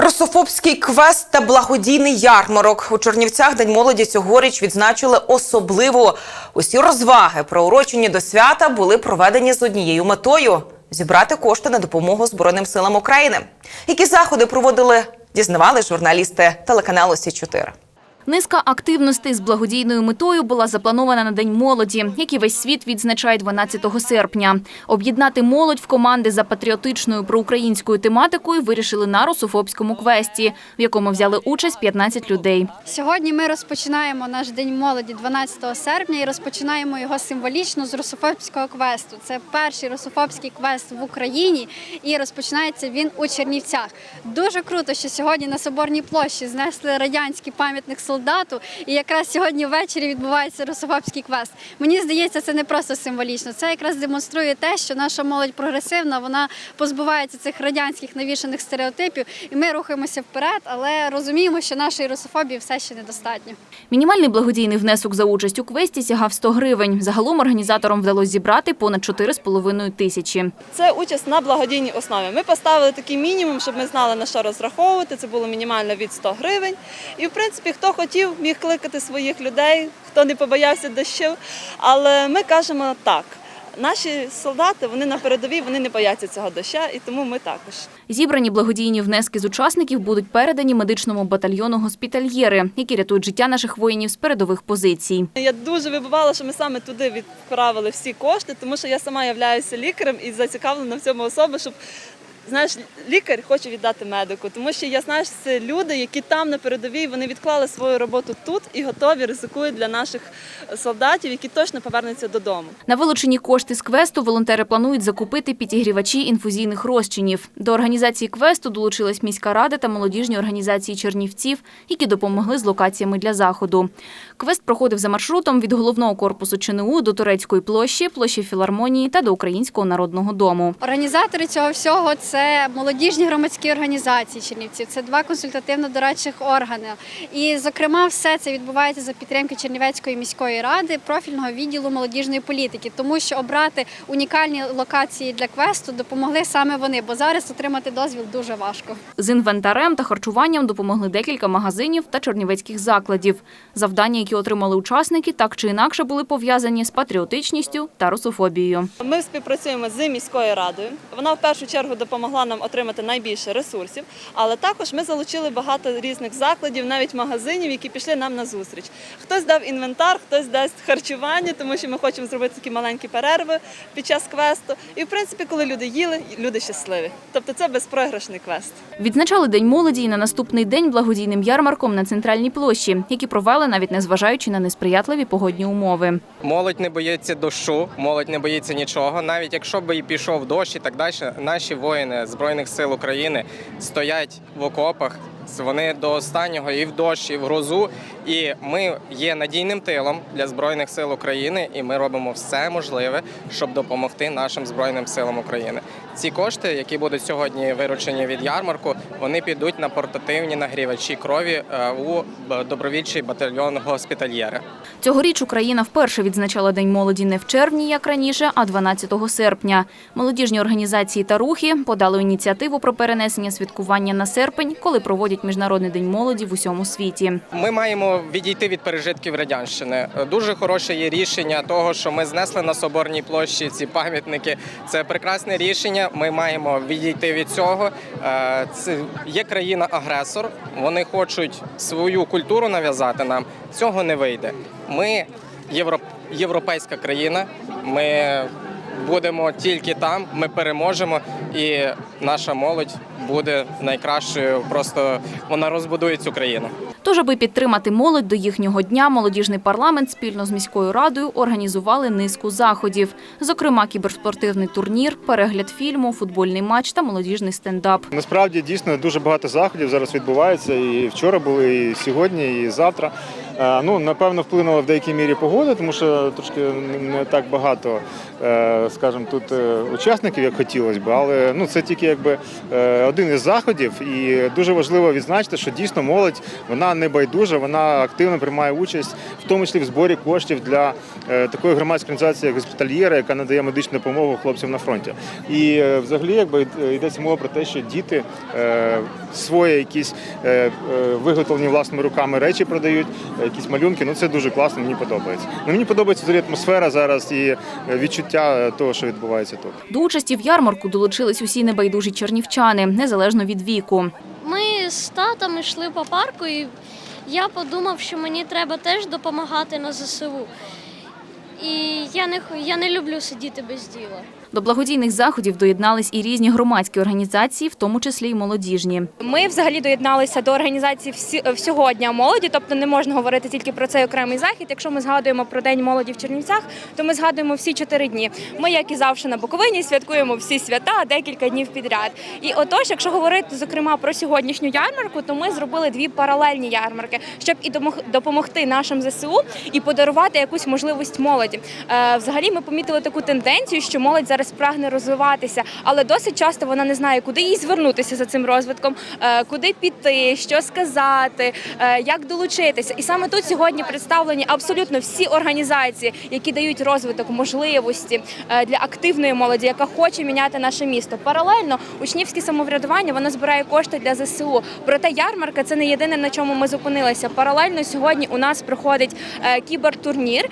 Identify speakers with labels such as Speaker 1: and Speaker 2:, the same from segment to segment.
Speaker 1: Русофобський квест та благодійний ярмарок у Чернівцях День молоді цьогоріч відзначили особливо. Усі розваги, приурочені до свята, були проведені з однією метою зібрати кошти на допомогу Збройним силам України. Які заходи проводили, дізнавали журналісти телеканалу Сі 4
Speaker 2: Низка активностей з благодійною метою була запланована на День молоді, який весь світ відзначає 12 серпня. Об'єднати молодь в команди за патріотичною проукраїнською тематикою вирішили на русофобському квесті, в якому взяли участь 15 людей.
Speaker 3: Сьогодні ми розпочинаємо наш день молоді 12 серпня і розпочинаємо його символічно з русофобського квесту. Це перший русофобський квест в Україні, і розпочинається він у Чернівцях. Дуже круто, що сьогодні на соборній площі знесли радянський пам'ятник солдату, і якраз сьогодні ввечері відбувається русофобський квест. Мені здається, це не просто символічно. Це якраз демонструє те, що наша молодь прогресивна, вона позбувається цих радянських навішаних стереотипів, і ми рухаємося вперед, але розуміємо, що нашої русофобії все ще недостатньо.
Speaker 2: Мінімальний благодійний внесок за участь у квесті сягав 100 гривень. Загалом організаторам вдалося зібрати понад 4,5 тисячі.
Speaker 4: Це участь на благодійній основі. Ми поставили такий мінімум, щоб ми знали на що розраховувати. Це було мінімально від 100 гривень. І в принципі, хто хотів, міг кликати своїх людей, хто не побоявся дощів. Але ми кажемо так. Наші солдати вони на передовій, вони не бояться цього доща, і тому ми також.
Speaker 2: Зібрані благодійні внески з учасників будуть передані медичному батальйону госпітальєри, які рятують життя наших воїнів з передових позицій.
Speaker 4: Я дуже вибувала, що ми саме туди відправили всі кошти, тому що я сама являюся лікарем і зацікавлена в цьому особи, щоб знаєш, лікар хоче віддати медику, тому що я знаю, що це люди, які там на передовій вони відклали свою роботу тут і готові ризикують для наших солдатів, які точно повернуться додому.
Speaker 2: На вилучені кошти з квесту волонтери планують закупити підігрівачі інфузійних розчинів. До організації квесту долучилась міська рада та молодіжні організації Чернівців, які допомогли з локаціями для заходу. Квест проходив за маршрутом від головного корпусу ЧНУ до Турецької площі, площі філармонії та до Українського народного дому.
Speaker 3: Організатори цього всього це молодіжні громадські організації Чернівців. Це два консультативно-дорадчих органи. І, зокрема, все це відбувається за підтримки Чернівецької міської ради, профільного відділу молодіжної політики, тому що обрати унікальні локації для квесту допомогли саме вони, бо зараз отримати дозвіл дуже важко.
Speaker 2: З інвентарем та харчуванням допомогли декілька магазинів та чорнівецьких закладів. Завдання, які отримали учасники, так чи інакше були пов'язані з патріотичністю та русофобією.
Speaker 4: Ми співпрацюємо з міською радою. Вона в першу чергу допомогла нам отримати найбільше ресурсів, але також ми залучили багато різних закладів, навіть магазинів, які пішли нам на зустріч. Хтось дав інвентар, хтось дасть харчування, тому що ми хочемо зробити такі маленькі перерви під час квесту. І в принципі, коли люди їли, люди щасливі. Тобто це безпрограшний квест.
Speaker 2: Відзначали День молоді і на наступний день благодійним ярмарком на центральній площі, які провели навіть незважаючи на несприятливі погодні умови.
Speaker 5: Молодь не боїться дощу, молодь не боїться нічого. Навіть якщо би і пішов дощ і так далі, наші воїни Збройних сил України стоять в окопах. Вони до останнього і в дощ, і в грозу. І ми є надійним тилом для збройних сил України, і ми робимо все можливе, щоб допомогти нашим збройним силам України. Ці кошти, які будуть сьогодні виручені від ярмарку, вони підуть на портативні нагрівачі крові е, у добровільчий батальйон госпітальєри.
Speaker 2: Цьогоріч Україна вперше відзначала День молоді не в червні, як раніше, а 12 серпня. Молодіжні організації та рухи подали ініціативу про перенесення святкування на серпень, коли проводять Міжнародний день молоді в усьому світі.
Speaker 5: Ми маємо відійти від пережитків радянщини. Дуже хороше є рішення того, що ми знесли на соборній площі ці пам'ятники. Це прекрасне рішення. Ми маємо відійти від цього. Е, Це є країна-агресор. Вони хочуть свою культуру нав'язати нам. Цього не вийде. Ми європ... європейська країна. Ми будемо тільки там. Ми переможемо, і наша молодь буде найкращою. Просто вона розбудує цю країну.
Speaker 2: Тож, аби підтримати молодь до їхнього дня, молодіжний парламент спільно з міською радою організували низку заходів, зокрема кіберспортивний турнір, перегляд фільму, футбольний матч та молодіжний стендап.
Speaker 6: Насправді дійсно дуже багато заходів зараз відбувається. І вчора були, і сьогодні, і завтра. Е, Ну, напевно, вплинула в деякій мірі погода, тому що трошки не так багато е, скажімо, тут е, учасників, як хотілося б, але ну це тільки якби один із заходів, і дуже важливо відзначити, що дійсно молодь вона не байдужа, вона активно приймає участь, в тому числі в зборі коштів для такої громадської організації, як госпітальєра, яка надає медичну допомогу хлопцям на фронті. І взагалі, якби йдеться мова про те, що діти свої якісь виготовлені власними руками речі продають, якісь малюнки. Ну це дуже класно, мені подобається. Ну, мені подобається взагалі атмосфера зараз і е, відчуття е, того, що відбувається тут.
Speaker 2: До участі в ярмарку долучились усі небайдужі чернівчани, незалежно від віку.
Speaker 7: Ми з татом йшли по парку, і я подумав, що мені треба теж допомагати на ЗСУ. І я не, я не люблю сидіти без діла.
Speaker 2: До благодійних заходів доєднались і різні громадські організації, в тому числі й молодіжні.
Speaker 8: Ми взагалі доєдналися до організації всього дня молоді, тобто не можна говорити тільки про цей окремий захід. Якщо ми згадуємо про день молоді в Чернівцях, то ми згадуємо всі чотири дні. Ми, як і завжди на Буковині, святкуємо всі свята декілька днів підряд. І отож, якщо говорити зокрема про сьогоднішню ярмарку, то ми зробили дві паралельні ярмарки, щоб і допомогти нашим ЗСУ і подарувати якусь можливість молоді. Е, Взагалі, ми помітили таку тенденцію, що молодь зараз прагне розвиватися, але досить часто вона не знає, куди їй звернутися за цим розвитком, е, куди піти, що сказати, е, як долучитися. І саме тут сьогодні представлені абсолютно всі організації, які дають розвиток, можливості е, для активної молоді, яка хоче міняти наше місто. Паралельно учнівське самоврядування воно збирає кошти для ЗСУ. Проте ярмарка це не єдине на чому ми зупинилися. Паралельно сьогодні у нас проходить кібертурнір.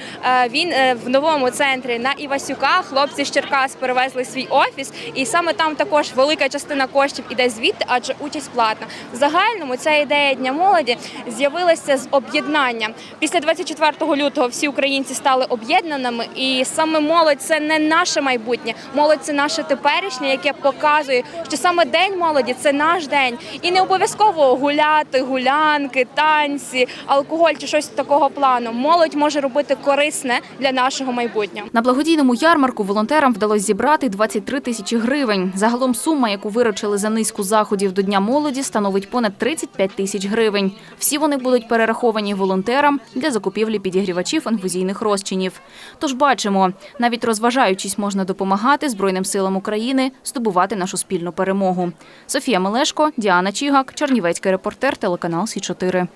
Speaker 8: Він в новому центрі на Івасюка. Хлопці з Черкас перевезли свій офіс, і саме там також велика частина коштів іде звідти, адже участь платна. В загальному ця ідея дня молоді з'явилася з об'єднання. Після 24 лютого всі українці стали об'єднаними, і саме молодь це не наше майбутнє. Молодь це наше теперішнє, яке показує, що саме день молоді це наш день, і не обов'язково гуляти, гулянки, танці, алкоголь чи щось такого плану. Молодь може робити корисне для нашого майбутнього.
Speaker 2: На благодійному ярмарку волонтерам вдалося зібрати 23 тисячі гривень. Загалом сума, яку виручили за низку заходів до Дня молоді, становить понад 35 тисяч гривень. Всі вони будуть перераховані волонтерам для закупівлі підігрівачів інфузійних розчинів. Тож бачимо, навіть розважаючись, можна допомагати Збройним силам України здобувати нашу спільну перемогу. Софія Мелешко, Діана Чігак, Чернівецький репортер, телеканал Сі 4